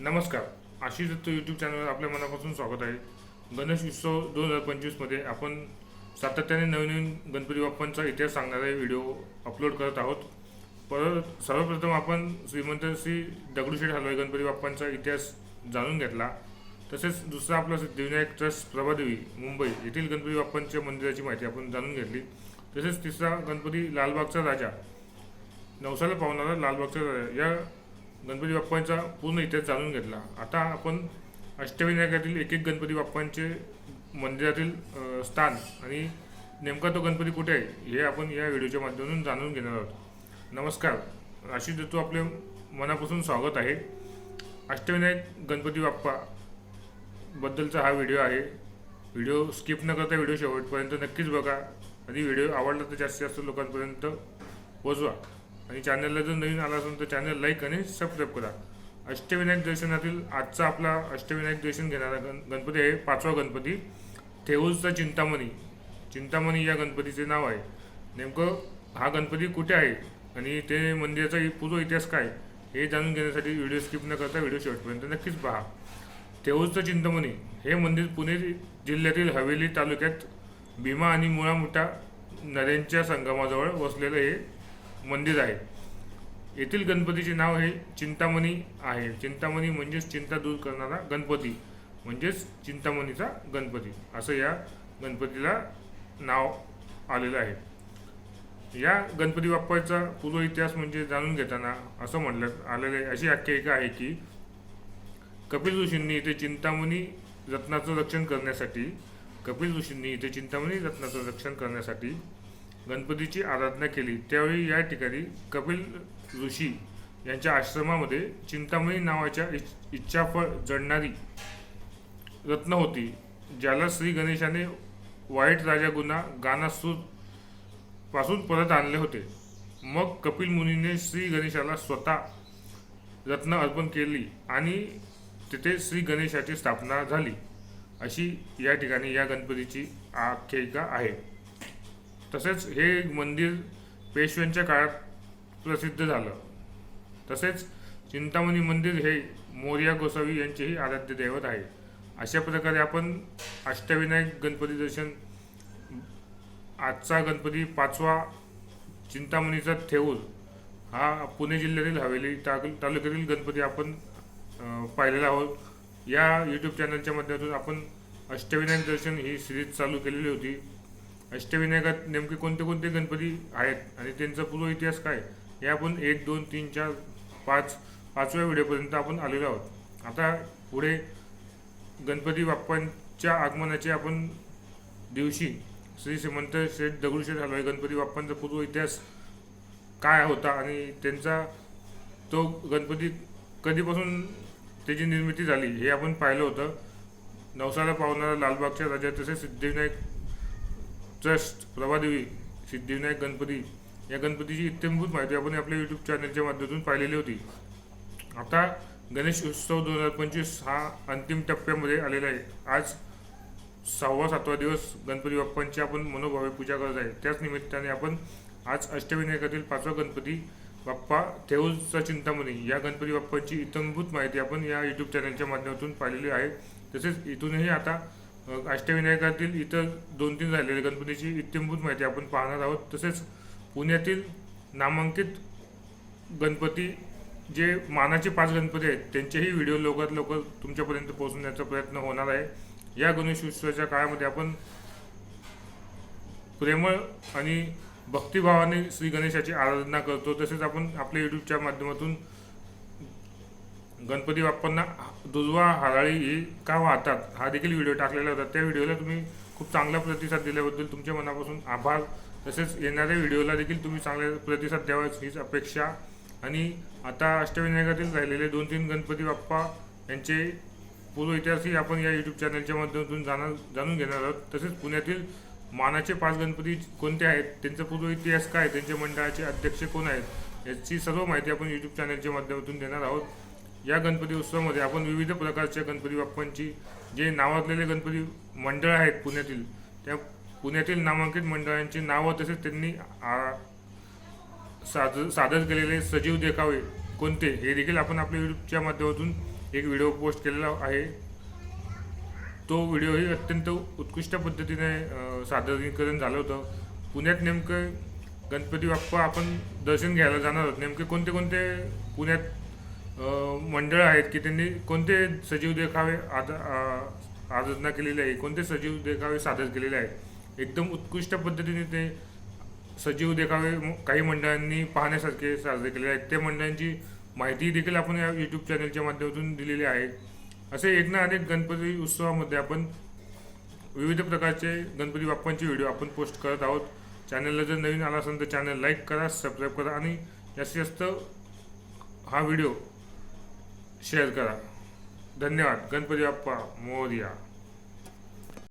नमस्कार. आशिष दत्त यूट्यूब चॅनलवर आपल्या मनापासून स्वागत आहे. गणेश उत्सव दोन हजार पंचवीसमध्ये आपण सातत्याने नवीन नवीन गणपती बाप्पांचा इतिहास सांगणारे व्हिडिओ अपलोड करत आहोत. परत सर्वप्रथम आपण श्रीमंत श्री दगडूशेठ हलवाई गणपती बाप्पांचा इतिहास जाणून घेतला. तसेच दुसरा आपला सिद्धिविनायक ट्रस्ट प्रभादेवी मुंबई येथील गणपती बाप्पांच्या मंदिराची माहिती आपण जाणून घेतली. तसेच तिसरा गणपती लालबागचा राजा नवसाला पावणारा लालबागचा राजा या गणपती बाप्पांचा पूर्ण इतिहास जाणून घेतला. आता आपण अष्टविनायकातील एक एक गणपती बाप्पांचे मंदिरातील स्थान आणि नेमका तो गणपती कुठे आहे हे आपण या व्हिडिओच्या माध्यमातून जाणून घेणार आहोत. नमस्कार. आशिष दत्तू आपले मनापासून स्वागत आहे. अष्टविनायक गणपती बाप्पा बद्दलचा हा व्हिडिओ आहे. व्हिडिओ स्किप न करता व्हिडिओ शेवटपर्यंत नक्कीच बघा. आणि व्हिडिओ आवडला तर जास्तीत जास्त लोकांपर्यंत पोचवा आणि चॅनलला जर नवीन आला असेल तर चॅनल लाईक आणि सबस्क्राईब करा. अष्टविनायक दर्शनातील आजचा आपला अष्टविनायक दर्शन घेणारा गण गणपती आहे पाचवा गणपती थेऊरचा चिंतामणी. चिंतामणी या गणपतीचे नाव आहे. नेमकं हा गणपती कुठे आहे आणि ते मंदिराचा पूर्व इतिहास काय? हे जाणून घेण्यासाठी व्हिडिओ स्किप न करता व्हिडिओ शेवटपर्यंत नक्कीच पहा. थेऊरचं चिंतामणी हे मंदिर पुणे जिल्ह्यातील हवेली तालुक्यात भीमा आणि मुळा मोठा नद्यांच्या संगमाजवळ वसलेलं हे मंदिर आहे. येथील गणपतीचे नाव हे चिंतामणी आहे. चिंतामणी म्हणजेच चिंता दूर करणारा गणपती. म्हणजेच चिंतामणीचा गणपती. असं या गणपतीला नाव आलेलं आहे. या गणपती बाप्पाचा पूर्व इतिहास म्हणजे जाणून घेताना असं म्हणलं आलेलं आहे. अशी आख्यायिका आहे की कपिल ऋषींनी इथे चिंतामणी रत्नाचं रक्षण करण्यासाठी कपिल ऋषींनी इथे चिंतामणी रत्नाचं रक्षण करण्यासाठी गणपतीची आराधना केली. त्यावेळी या ठिकाणी कपिल ऋषी यांच्या आश्रमामध्ये चिंतामणी नावाच्या इच- इच्छाफळ जडणारी रत्न होती ज्याला श्री गणेशाने वाईट राजा गुन्हा गानासूरपासून परत आणले होते. मग कपिल मुनीने श्री गणेशाला स्वतः रत्न अर्पण केली आणि तिथे श्री गणेशाची स्थापना झाली. अशी या ठिकाणी या गणपतीची आख्यायिका आहे. तसेच हे मंदिर पेशव्यांच्या काळात प्रसिद्ध झालं. तसेच चिंतामणी मंदिर हे मोर्या गोसावी यांचेही आराध्य दैवत आहे. अशा प्रकारे आपण अष्टविनायक गणपती दर्शन आजचा गणपती पाचवा चिंतामणीचा थेऊर हा पुणे जिल्ह्यातील हवेली तालु तालुक्यातील गणपती आपण पाहिलेला आहोत. या यूट्यूब चॅनलच्या माध्यमातून आपण अष्टविनायक दर्शन ही सिरीज चालू केलेली होती. अष्टविनायकात नेमके कोणते कोणते गणपती आहेत आणि त्यांचा पूर्व इतिहास काय हे आपण एक दोन तीन चार पाच पाचव्या व्हिडिओपर्यंत आपण आलेलो आहोत. आता पुढे गणपती बाप्पांच्या आगमनाचे आपण दिवशी श्री श्रीमंत शेठ दगडूशेठ हलवाई गणपती बाप्पांचा पूर्व इतिहास काय होता आणि त्यांचा तो गणपती कधीपासून त्याची निर्मिती झाली हे आपण पाहिलं होतं. नवसाला पावणारा लालबागच्या राजा तसेच सिद्धिविनायक ट्रस्ट प्रभादेवी सिद्धिविनायक गणपती या गणपतीची इत्यंभूत माहिती आपण आपल्या यूट्यूब चॅनलच्या माध्यमातून पाहिलेली होती. आता गणेश उत्सव दोन हजार पंचवीस हा अंतिम टप्प्यामध्ये आलेला आहे. आज सहावा सातवा दिवस गणपती बाप्पांची आपण मनोभावे पूजा करत आहे. त्याच निमित्ताने आपण आज अष्टविनायकातील पाचवा गणपती बाप्पा थेऊचा चिंतामणी या गणपती बाप्पांची इतंभूत माहिती आपण या यूट्यूब चॅनलच्या माध्यमातून पाहिलेली आहे. तसेच इथूनही आता अष्टविनायकातील इतर दोन तीन झालेल्या गणपतीची इत्यंभूत माहिती आपण पाहणार आहोत. तसेच पुण्यातील नामांकित गणपती जे मानाचे पाच गणपती आहेत त्यांचेही व्हिडिओ लवकरात लवकर तुमच्यापर्यंत पोहोचवण्याचा प्रयत्न होणार आहे. या गणेश उत्सवाच्या काळामध्ये आपण प्रेमळ आणि भक्तिभावाने श्री गणेशाची आराधना करतो. तसेच आपण आपल्या यूट्यूबच्या माध्यमातून गणपती बाप्पांना दुर्वा हराळी ही का वाहतात हा देखील व्हिडिओ टाकलेला होता. त्या व्हिडिओला तुम्ही खूप चांगला प्रतिसाद दिल्याबद्दल तुमच्या मनापासून आभार. तसेच येणाऱ्या व्हिडिओला देखील तुम्ही चांगला प्रतिसाद द्यावा हीच अपेक्षा. आणि आता अष्टविनायकातील राहिलेले दोन तीन गणपती बाप्पा यांचे पूर्व इतिहासही आपण या यूट्यूब चॅनलच्या माध्यमातून जाणार जाणून घेणार आहोत. तसेच पुण्यातील मानाचे पाच गणपती कोणते आहेत त्यांचा पूर्व इतिहास काय त्यांच्या मंडळाचे अध्यक्ष कोण आहेत याची सर्व माहिती आपण यूट्यूब चॅनलच्या माध्यमातून देणार आहोत. या गणपती उत्सवामध्ये आपण विविध प्रकारच्या गणपती बाप्पांची जे नावाजलेले गणपती मंडळ आहेत पुण्यातील त्या पुण्यातील नामांकित मंडळांची नावं तसेच त्यांनी साद सादर सादर केलेले सजीव देखावे कोणते हे देखील आपण आपल्या युट्यूबच्या माध्यमातून एक व्हिडिओ पोस्ट केलेला आहे. तो व्हिडिओही अत्यंत उत्कृष्ट पद्धतीने सादरीकरण झालं होतं. पुण्यात नेमकं गणपती बाप्पा आपण दर्शन घ्यायला जाणार आहोत. नेमके कोणते कोणते पुण्यात मंडळ आहेत की त्यांनी कोणते सजीव देखावे आद आराधना केलेली आहे कोणते सजीव देखावे सादर केलेले आहेत? एकदम उत्कृष्ट पद्धतीने ते सजीव देखावे काही मंडळांनी पाहण्यासारखे साजरे केलेले आहेत. त्या मंडळांची माहिती देखील आपण या यूट्यूब चॅनलच्या माध्यमातून दिलेली आहे. असे एक ना अनेक गणपती उत्सवामध्ये आपण विविध प्रकारचे गणपती बाप्पांचे व्हिडिओ आपण पोस्ट करत आहोत. चॅनलला जर नवीन आला असेल तर चॅनल लाईक करा सबस्क्राईब करा आणि जास्तीत जास्त हा व्हिडिओ शेअर करा. धन्यवाद. गणपती बाप्पा मोरया.